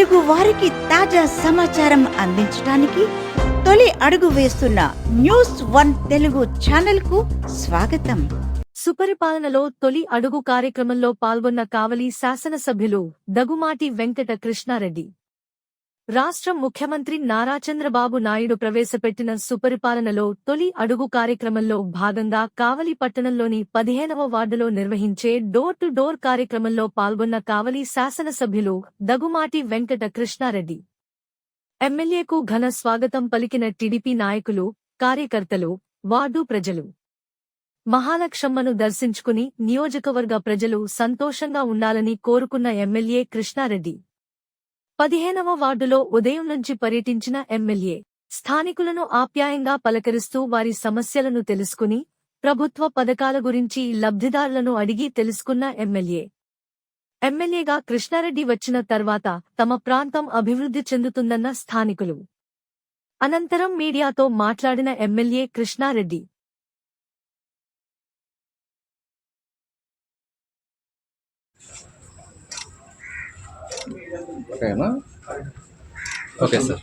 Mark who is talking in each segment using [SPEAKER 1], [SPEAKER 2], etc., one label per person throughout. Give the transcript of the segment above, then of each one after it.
[SPEAKER 1] తెలుగు వారికి తాజా సమాచారం అందించడానికి తొలి అడుగు వేస్తున్న న్యూస్ వన్ తెలుగు ఛానల్కు స్వాగతం.
[SPEAKER 2] సుపరిపాలనలో తొలి అడుగు కార్యక్రమంలో పాల్గొన్న కావలి శాసనసభ్యులు దగుమాటి వెంకట కృష్ణారెడ్డి. రాష్ట్ర ముఖ్యమంత్రి నారా చంద్రబాబు నాయుడు ప్రవేశపెట్టిన సుపరిపాలనలో తొలి అడుగు కార్యక్రమంలో భాగంగా కావలి పట్టణంలోని పదిహేనవ వార్డులో నిర్వహించే డోర్ టు డోర్ కార్యక్రమంలో పాల్గొన్న కావలి శాసనసభ్యులు దగుమాటి వెంకట కృష్ణారెడ్డి ఎమ్మెల్యేకు ఘన స్వాగతం పలికిన టీడీపీ నాయకులు కార్యకర్తలు వార్డు ప్రజలు. మహాలక్ష్మను దర్శించుకుని నియోజకవర్గ ప్రజలు సంతోషంగా ఉండాలని కోరుకున్న ఎమ్మెల్యే కృష్ణారెడ్డి. పదిహేనవ వార్డులో ఉదయం నుంచి పర్యటించిన ఎమ్మెల్యే స్థానికులను ఆప్యాయంగా పలకరిస్తూ వారి సమస్యలను తెలుసుకుని ప్రభుత్వ పథకాల గురించి లబ్ధిదారులను అడిగి తెలుసుకున్న ఎమ్మెల్యే. ఎమ్మెల్యేగా కృష్ణారెడ్డి వచ్చిన తర్వాత తమ ప్రాంతం అభివృద్ధి చెందుతుందన్న స్థానికులు. అనంతరం మీడియాతో మాట్లాడిన ఎమ్మెల్యే కృష్ణారెడ్డి.
[SPEAKER 3] ఓకేనా ఓకే సార్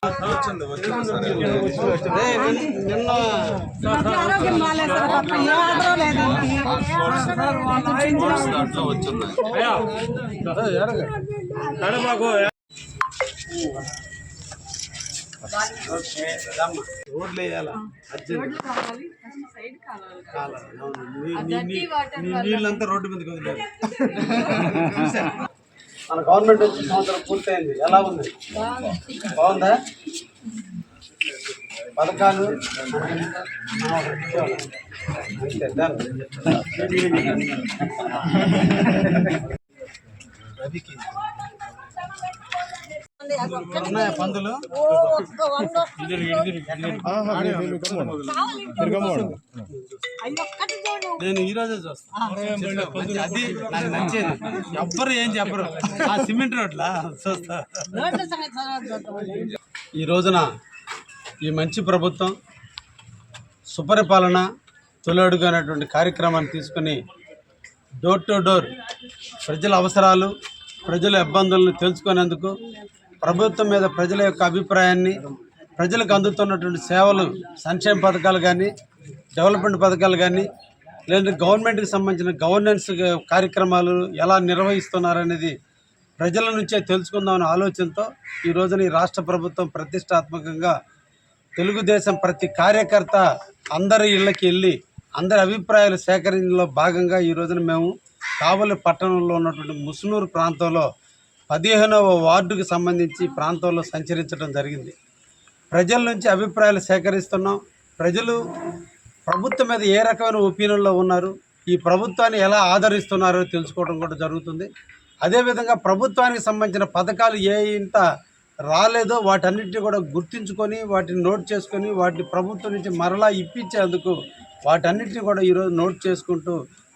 [SPEAKER 4] రోడ్లు వేయాలా నీళ్ళంతా రోడ్డు మీదకి వదిలేదు మన గవర్నమెంట్ వచ్చి సంవత్సరం పూర్తయింది. ఎలా ఉంది? బాగుందా? పథకాలు? అంతే. పందులు. నేను ఈ రోజే చూస్తాను అది నాకు నచ్చేది. ఎవ్వరు ఏం చెప్పరు. ఆ సిమెంట్ రోడ్లా? చూస్తా. ఈ రోజున ఈ మంచి ప్రభుత్వం సుపరిపాలన తొలి అడుగు అనేటువంటి కార్యక్రమాన్ని తీసుకుని డోర్ టు డోర్ ప్రజల అవసరాలు ప్రజల ఇబ్బందులను తెలుసుకునేందుకు ప్రభుత్వం మీద ప్రజల యొక్క అభిప్రాయాన్ని ప్రజలకు అందుతున్నటువంటి సేవలు సంక్షేమ పథకాలు కానీ డెవలప్మెంట్ పథకాలు కానీ లేదంటే గవర్నమెంట్కి సంబంధించిన గవర్నెన్స్ కార్యక్రమాలు ఎలా నిర్వహిస్తున్నారనేది ప్రజల నుంచే తెలుసుకుందామనే ఆలోచనతో ఈ రోజున ఈ రాష్ట్ర ప్రభుత్వం ప్రతిష్టాత్మకంగా తెలుగుదేశం ప్రతి కార్యకర్త అందరి ఇళ్ళకి వెళ్ళి అందరి అభిప్రాయాలు సేకరించడంలో భాగంగా ఈ రోజున మేము కావలి పట్టణంలో ఉన్నటువంటి ముసునూరు ప్రాంతంలో పదిహేనవ వార్డుకు సంబంధించి ప్రాంతంలో సంచరించడం జరిగింది. ప్రజల నుంచి అభిప్రాయాలు సేకరిస్తున్నాం. ప్రజలు ప్రభుత్వం మీద ఏ రకమైన ఒపీనియన్లో ఉన్నారు? ఈ ప్రభుత్వాన్ని ఎలా ఆదరిస్తున్నారో తెలుసుకోవడం కూడా జరుగుతుంది. అదేవిధంగా ప్రభుత్వానికి సంబంధించిన పథకాలు ఏ ఇంత రాలేదో వాటన్నిటిని కూడా గుర్తించుకొని వాటిని నోట్ చేసుకొని వాటిని ప్రభుత్వం నుంచి మరలా ఇప్పించేందుకు వాటన్నిటిని కూడా ఈరోజు నోట్ చేసుకుంటూ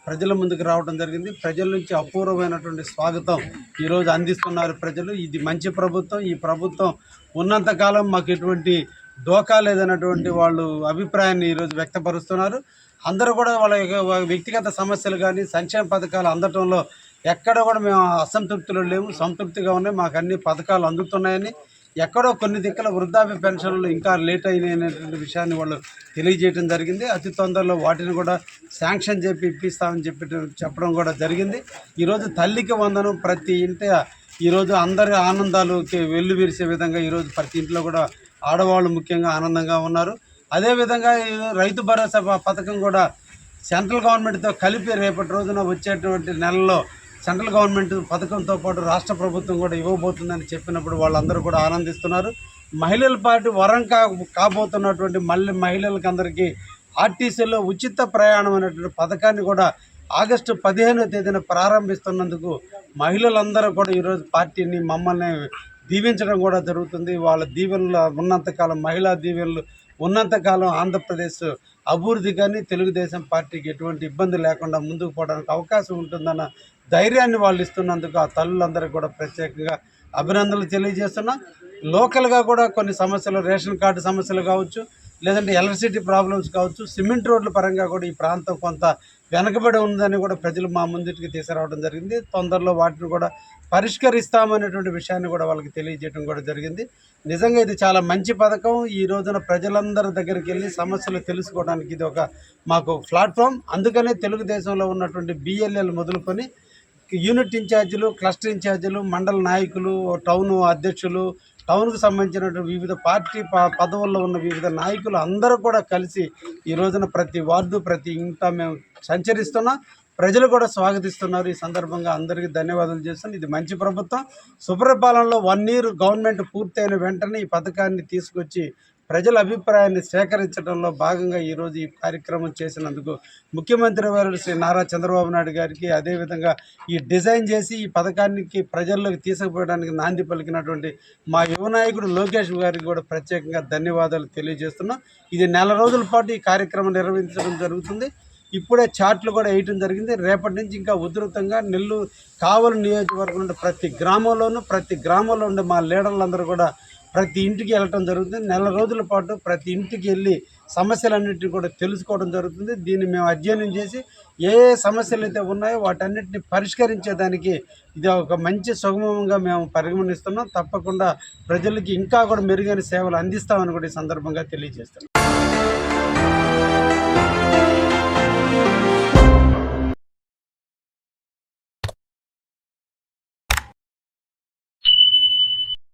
[SPEAKER 4] ప్రజల ముందుకు రావడం జరిగింది. ప్రజల నుంచి అపూర్వమైనటువంటి స్వాగతం ఈరోజు అందిస్తున్నారు ప్రజలు. ఇది మంచి ప్రభుత్వం. ఈ ప్రభుత్వం ఉన్నంతకాలం మాకు ఎటువంటి డోకా లేదన్నటువంటి వాళ్ళు అభిప్రాయాన్ని ఈరోజు వ్యక్తపరుస్తున్నారు. అందరూ కూడా వాళ్ళ యొక్క వ్యక్తిగత సమస్యలు కానీ సంక్షేమ పథకాలు అందటంలో ఎక్కడ కూడా మేము అసంతృప్తిలో లేము సంతృప్తిగా ఉన్నాయి మాకు అన్ని పథకాలు అందుతున్నాయని ఎక్కడో కొన్ని దిక్కుల వృద్ధాప్య పెన్షన్లు ఇంకా లేట్ అయినటువంటి విషయాన్ని వాళ్ళు తెలియజేయడం జరిగింది. అతి తొందరలో వాటిని కూడా శాంక్షన్ చెప్పి ఇప్పిస్తామని చెప్పి చెప్పడం కూడా జరిగింది. ఈరోజు తల్లికి వందనం ప్రతి ఇంటి ఈరోజు అందరి ఆనందాలుకి వెల్లు విరిసే విధంగా ఈరోజు ప్రతి ఇంట్లో కూడా ఆడవాళ్ళు ముఖ్యంగా ఆనందంగా ఉన్నారు. అదేవిధంగా రైతు భరోసా పథకం కూడా సెంట్రల్ గవర్నమెంట్తో కలిపి రేపటి రోజున వచ్చేటువంటి నెలలో సెంట్రల్ గవర్నమెంట్ పథకంతో పాటు రాష్ట్ర ప్రభుత్వం కూడా ఇవ్వబోతుందని చెప్పినప్పుడు వాళ్ళందరూ కూడా ఆనందిస్తున్నారు. మహిళల పార్టీ వరం కా కాబోతున్నటువంటి మళ్ళీ మహిళలకు అందరికీ ఆర్టీసీలో ఉచిత ప్రయాణం అనేటువంటి పథకాన్ని కూడా ఆగస్టు పదిహేనవ తేదీన ప్రారంభిస్తున్నందుకు మహిళలందరూ కూడా ఈరోజు పార్టీని మమ్మల్ని దీవించడం కూడా జరుగుతుంది. వాళ్ళ దీవెనలు ఉన్నంతకాలం మహిళా దీవెనలు ఉన్నంతకాలం ఆంధ్రప్రదేశ్ అభివృద్ధి కానీ తెలుగుదేశం పార్టీకి ఎటువంటి ఇబ్బంది లేకుండా ముందుకు పోవడానికి అవకాశం ఉంటుందన్న ధైర్యాన్ని వాళ్ళు ఇస్తున్నందుకు ఆ తల్లులందరికీ కూడా ప్రత్యేకంగా అభినందనలు తెలియజేస్తున్నాం. లోకల్గా కూడా కొన్ని సమస్యలు రేషన్ కార్డు సమస్యలు కావచ్చు లేదంటే ఎలక్ట్రిసిటీ ప్రాబ్లమ్స్ కావచ్చు సిమెంట్ రోడ్ల పరంగా కూడా ఈ ప్రాంతం కొంత వెనకబడి ఉందని కూడా ప్రజలు మా ముందుకి తీసుకురావడం జరిగింది. తొందరలో వాటిని కూడా పరిష్కరిస్తామనేటువంటి విషయాన్ని కూడా వాళ్ళకి తెలియజేయడం కూడా జరిగింది. నిజంగా ఇది చాలా మంచి పథకం. ఈ రోజున ప్రజలందరి దగ్గరికి వెళ్ళి సమస్యలు తెలుసుకోవడానికి ఇది ఒక మాకు ప్లాట్ఫామ్. అందుకనే తెలుగుదేశంలో ఉన్నటువంటి బిఎల్ఎల్ మొదలుకొని యూనిట్ ఇన్ఛార్జీలు క్లస్టర్ ఇన్ఛార్జీలు మండల నాయకులు టౌన్ అధ్యక్షులు టౌన్కు సంబంధించినటువంటి వివిధ పార్టీ ప- పదవుల్లో ఉన్న వివిధ నాయకులు అందరూ కూడా కలిసి ఈ రోజున ప్రతి వార్డు ప్రతి ఇంట మేము సంచరిస్తున్నాం. ప్రజలు కూడా స్వాగతిస్తున్నారు. ఈ సందర్భంగా అందరికీ ధన్యవాదాలు చేస్తున్నాను ఇది మంచి ప్రభుత్వం. సుప్రపాలనలో వన్ ఇయర్ గవర్నమెంట్ పూర్తయిన వెంటనే ఈ పథకాన్ని తీసుకొచ్చి ప్రజల అభిప్రాయాన్ని సేకరించడంలో భాగంగా ఈరోజు ఈ కార్యక్రమం చేసినందుకు ముఖ్యమంత్రి వారు శ్రీ నారా చంద్రబాబు నాయుడు గారికి అదేవిధంగా ఈ డిజైన్ చేసి ఈ పథకానికి ప్రజల్లోకి తీసుకుపోవడానికి నాంది పలికినటువంటి మా యువ నాయకుడు లోకేష్ గారికి కూడా ప్రత్యేకంగా ధన్యవాదాలు తెలియజేస్తున్నాం. ఇది నెల రోజుల పాటు ఈ కార్యక్రమం నిర్వహించడం జరుగుతుంది. ఇప్పుడే చార్ట్లు కూడా వేయటం జరిగింది. రేపటి నుంచి ఇంకా ఉధృతంగా నెల్లూరు కావలి నియోజకవర్గం నుండి ప్రతి గ్రామంలోనూ ప్రతి గ్రామంలో ఉండే మా లీడర్లందరూ కూడా ప్రతి ఇంటికి వెళ్ళటం జరుగుతుంది. నెల రోజుల పాటు ప్రతి ఇంటికి వెళ్ళి సమస్యలన్నింటినీ కూడా తెలుసుకోవడం జరుగుతుంది. దీన్ని మేము అధ్యయనం చేసి ఏ ఏ సమస్యలు అయితే ఉన్నాయో వాటన్నిటిని పరిష్కరించేదానికి ఇది ఒక మంచి సుగమంగా మేము పరిగణిస్తున్నాం. తప్పకుండా ప్రజలకి ఇంకా కూడా మెరుగైన సేవలు అందిస్తామని కూడా ఈ సందర్భంగా తెలియజేస్తున్నాం.